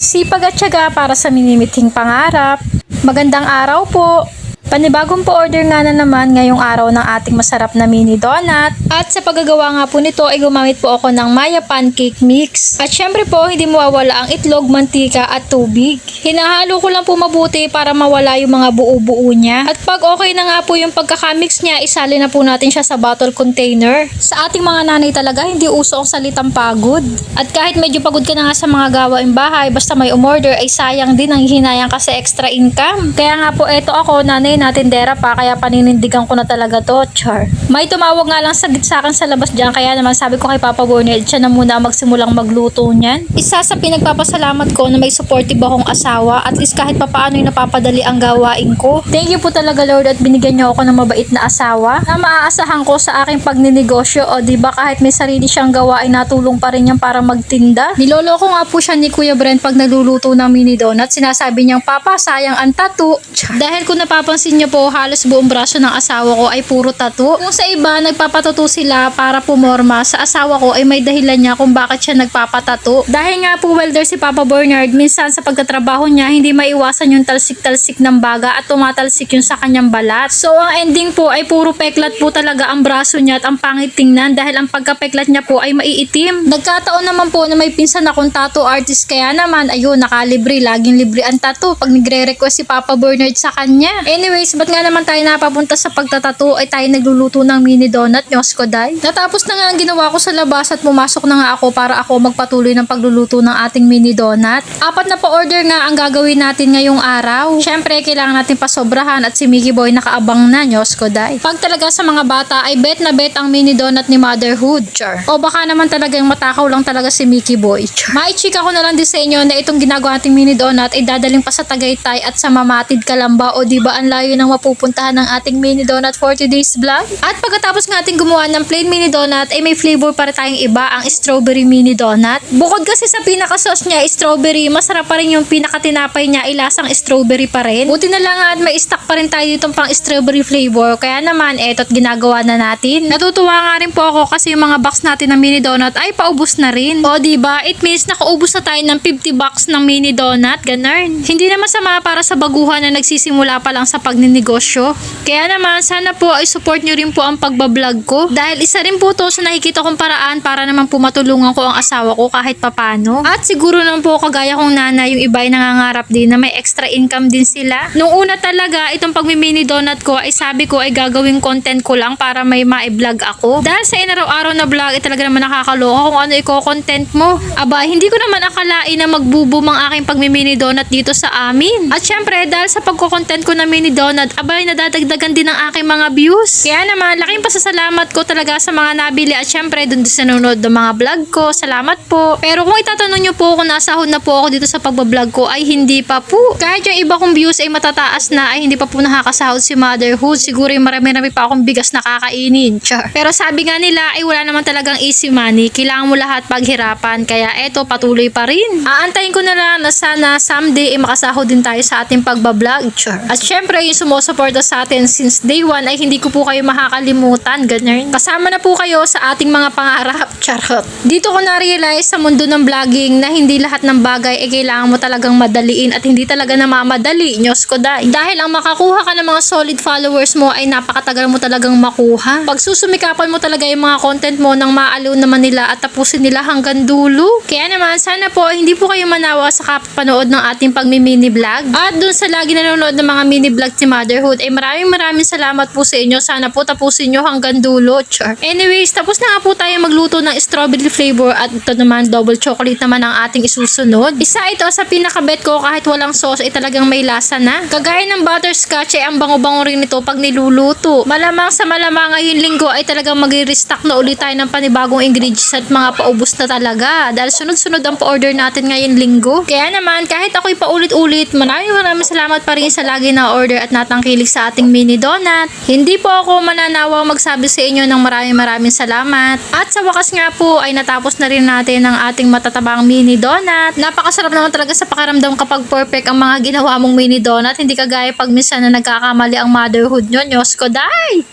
Sipag at tiyaga para sa minimithing pangarap. Magandang araw po! Panibagong po-order nga na naman ngayong araw ng ating masarap na mini donut. At sa paggagawa nga po nito ay gumamit po ako ng Maya Pancake Mix. At syempre po, hindi mawawala ang itlog, mantika at tubig. Hinahalo ko lang po mabuti para mawala yung mga buo-buo niya. At pag okay na nga po yung pagkakamix niya, isali na po natin siya sa bottle container. Sa ating mga nanay talaga, hindi uso ang salitang pagod. At kahit medyo pagod ka na nga sa mga gawaing bahay, basta may umorder ay sayang din ang hinayang kasi extra income. Kaya nga po eto ako, nanay na tindera pa, kaya paninindigan ko na talaga to, char. May tumawag nga lang sagit sa akin sa labas dyan, kaya naman sabi ko kay Papa Bornel, siya na muna magsimulang magluto niyan. Isa sa pinagpapasalamat ko na may supportive akong asawa, at least kahit papaano yung napapadali ang gawain ko. Thank you po talaga Lord at binigyan niyo ako ng mabait na asawa na maaasahan ko sa aking pagninegosyo o di ba kahit may sarili siyang gawain natulong pa rin niyan para magtinda. Niloloko nga po siya ni Kuya Brent pag nagluluto ng mini donut. Sinasabi niyang, Papa, sayang ang tattoo. Dahil kung napapansin niyo po, halos buong braso ng asawa ko ay puro tattoo. Kung sa iba, nagpapatato sila para pumorma. Sa asawa ko ay may dahilan niya kung bakit siya nagpapatato. Dahil nga po welder si Papa Bernard, minsan sa pagtatrabaho niya, hindi maiwasan yung talsik-talsik ng baga at tumatalsik yung sa kanyang balat. So, ang ending po ay puro peklat po talaga ang braso niya at ang pangit tingnan dahil ang pagkapeklat niya po ay maiitim. Nagkataon naman po na may pinsan akong tattoo artist kaya naman, ayun, nakalibre, laging libre ang tattoo pag nagre-request si Papa Bernard sa kanya. Anyways, ba't nga naman tayo napapunta sa pagtatato ay tayo nagluluto ng mini donut, Diyos ko day. Natapos na nga ang ginawa ko sa labas at pumasok na nga ako para ako magpatuloy ng pagluluto ng ating mini donut. Apat na pa-order nga ang gagawin natin ngayong araw. Syempre, kailangan natin pasobrahan at si Mickey Boy nakaabang na, Diyos ko day. Pag talaga sa mga bata ay bet na bet ang mini donut ni Motherhood. Char. O baka naman talagang matakaw lang talaga si Mickey Boy. Char. Maichika ko na lang inyo na itong ginagawa nating mini donut ay dadaling pa sa Tagaytay at sa Mamatid Kalamba o di ba ang layo ng mapupuntahan ng ating mini donut for today's vlog. At pagkatapos nga ating gumawa ng plain mini donut ay may flavor para tayong iba ang strawberry mini donut. Bukod kasi sa pinaka-sauce niya strawberry, masarap pa rin yung pinakatinapay niya ilasang strawberry pa rin. Buti na lang at may stock pa rin tayo ditong pang strawberry flavor. Kaya naman eto't ginagawa na natin. Natutuwa nga rin po ako kasi yung mga box natin ng mini donut ay paubos na rin. O ba? It means nakaubos na tayo ng 50 box ng mini donut. Ganun. Hindi na masama para sa baguhan na nagsisimula pa lang sa pagninegosyo. Kaya naman, sana po ay support nyo rin po ang pagbablog ko. Dahil isa rin po to sa nakikita kong paraan para naman po matulungan ko ang asawa ko kahit papano. At siguro naman po kagaya kong nana, yung iba ay nangangarap din na may extra income din sila. Nung una talaga, itong pagmimini donut ko ay sabi ko ay gagawing content ko lang para may ma-vlog ako. Dahil sa inaraw-araw na vlog ay talaga naman nakakaloka kung ano i-content mo. Aba, hindi ko naman akalain na magbuboom ang aking pagmimini donut dito sa amin. At syempre, dahil sa pagko-content ko na mini donut, abay nadadagdagan din ang aking mga views. Kaya naman, laking pasasalamat ko talaga sa mga nabili at syempre dun sa nanonood ng mga vlog ko. Salamat po. Pero kung itatanong nyo po kung nasahod na po ako dito sa pagbablog ko ay hindi pa po. Kahit yung iba kong views ay matataas na ay hindi pa po nakakasahod si motherhood. Siguro yung marami-rami pa akong bigas na kakainin. Char. Pero sabi nga nila ay wala naman talagang easy money. Kailangan mo lahat paghirapan. Kaya eto patuloy pa rin. Aantayin ko na lang na sana someday ay makasahod din tayo sa ating pagbablog. Char. At syempre yung sumusuporta sa atin since day one ay hindi ko po kayo makakalimutan. Ganyan. Kasama na po kayo sa ating mga pangarap. Charot. Dito ko na-realize sa mundo ng vlogging na hindi lahat ng bagay ay kailangan mo talagang madaliin at hindi talaga namamadali. Nyos ko dahil. Dahil ang makakuha ka ng mga solid followers mo ay napakatagal mo talagang makuha. Pag susumikapan mo talaga yung mga content mo nang maaliw naman nila at tapusin nila hanggang dulo. Kaya naman sana po hindi po kayo manawa sa kapanood ng ating pagmi-mini vlog. At dun sa lagi nanonood ng mga mini vlog si Motherhood ay maraming maraming salamat po sa inyo. Sana po tapusin nyo hanggang dulo. Char. Anyways, tapos na nga po tayo magluto ng strawberry flavor at ito naman double chocolate naman ang ating isusunod. Isa ito sa pinakabet ko kahit walang sauce ay talagang may lasa na. Kagaya ng butterscotch ay ang bango-bango rin nito pag niluluto. Malamang sa malamang ngayong linggo ay talagang magre-restock na ulit tayo ng panibagong ingredients at mga paubos na talaga. Dahil sunod-sunod ang pa-order natin ngayong linggo. Kaya naman kahit ako'y paulit-ulit, maraming maraming salamat pa rin sa lagi na order at natangkilik sa ating mini donut. Hindi po ako mananawang magsabi sa inyo ng maraming maraming salamat. At sa wakas nga po ay natapos na rin natin ang ating matatabang mini donut. Napakasarap naman talaga sa pakiramdam kapag perfect ang mga ginawa mong mini donut. Hindi kagaya pag minsan na nagkakamali ang motherhood nyo. Nyos ko, day!